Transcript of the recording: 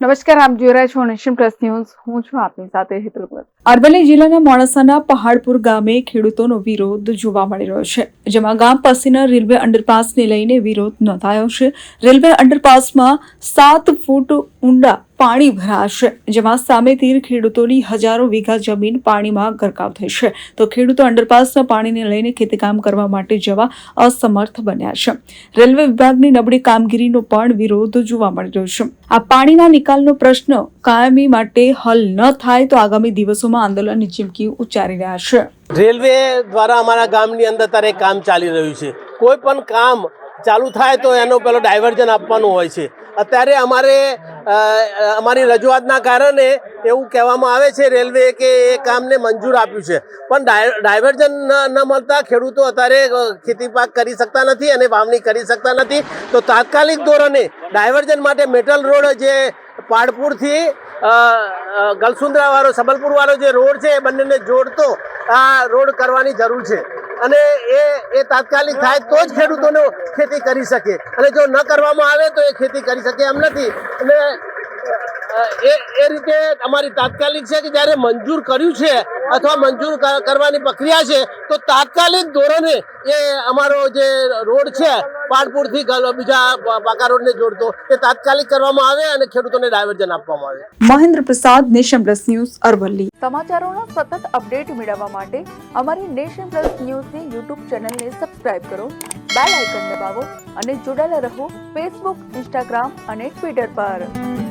નમસ્કાર, આપ જોઈ રહ્યા છો નેશન પ્લસ ન્યૂઝ હું છું આપની સાથે હેતલ. અરવલ્લી જિલ્લાના મોડાસાના પહાડપુર ગામે ખેડૂતોનો વિરોધ જોવા મળી રહ્યો છે જેમાં ગામ પાસેના રેલવે અંડરપાસને લઈને વિરોધ નોંધાયો છે. રેલવે અંડરપાસમાં સાત ફૂટ ઊંડા પાણી ભરાશે, જેમાં સામેથી ખેડૂતોની હજારો વીઘા જમીન પાણીમાં ગરકાવ થઈ છે. તો ખેડૂતો અંડરપાસના પાણીને લઈને ખેતીકામ કરવા માટે જવા અસમર્થ બન્યા છે. રેલવે વિભાગની નબળી કામગીરીનો પણ વિરોધ જોવા મળી રહ્યો છે. આ પાણીના નિકાલનો પ્રશ્ન કાયમી માટે હલ ન થાય તો આગામી દિવસોમાં આંદોલનની ચીમકી ઉચ્ચારી રહ્યા છે. રેલવે દ્વારા અમારા ગામની અંદર અત્યારે કામ ચાલી રહ્યું છે. કોઈ પણ કામ ચાલુ થાય તો એનો પેલો ડાયવર્ઝન આપવાનું હોય છે. અત્યારે અમારે અમારી રજૂઆતના કારણે એવું કહેવામાં આવે છે રેલવે કે એ કામને મંજૂર આપ્યું છે. પણ ડાય- ડાયવર્ઝન ન મળતા ખેડૂતો અત્યારે ખેતી પાક કરી શકતા નથી અને વાવણી કરી શકતા નથી. તો તાત્કાલિક ધોરણે ડાયવર્ઝન માટે મેટલ રોડ જે પાડપુરથી ગલસુંદરા વાળો સંબલપુર વાળો જે રોડ છે એ બંનેને જોડતો આ રોડ કરવાની જરૂર છે. અને એ એ તાત્કાલિક થાય તો જ ખેડૂતોનો ખેતી કરી શકે. અને જો ન કરવામાં આવે તો એ ખેતી કરી શકે એમ નથી. અને એ એ રીતે અમારી તાત્કાલિક છે કે જ્યારે મંજૂર કર્યું છે અથવા મંજૂર કરવાની પ્રક્રિયા છે તો તાત્કાલિક ધોરણે એ અમારો જે રોડ છે પાડપુરથી બીજા પાકા રોડને જોડતો એ તાત્કાલિક કરવામાં આવે અને ખેડૂતોને ડાયવર્ઝન આપવામાં આવે. Mahendra Prasad nation plus news Aravalli. સમાચારોનો સતત અપડેટ મેળવવા માટે અમારી નેશન પ્લસ ન્યૂઝની યુટ્યુબ ચેનલને સબસ્ક્રાઇબ કરો બેલ આઇકન દબાવો અને જોડાયેલા રહો ફેસબુક ઇન્સ્ટાગ્રામ અને ટ્વિટર પર.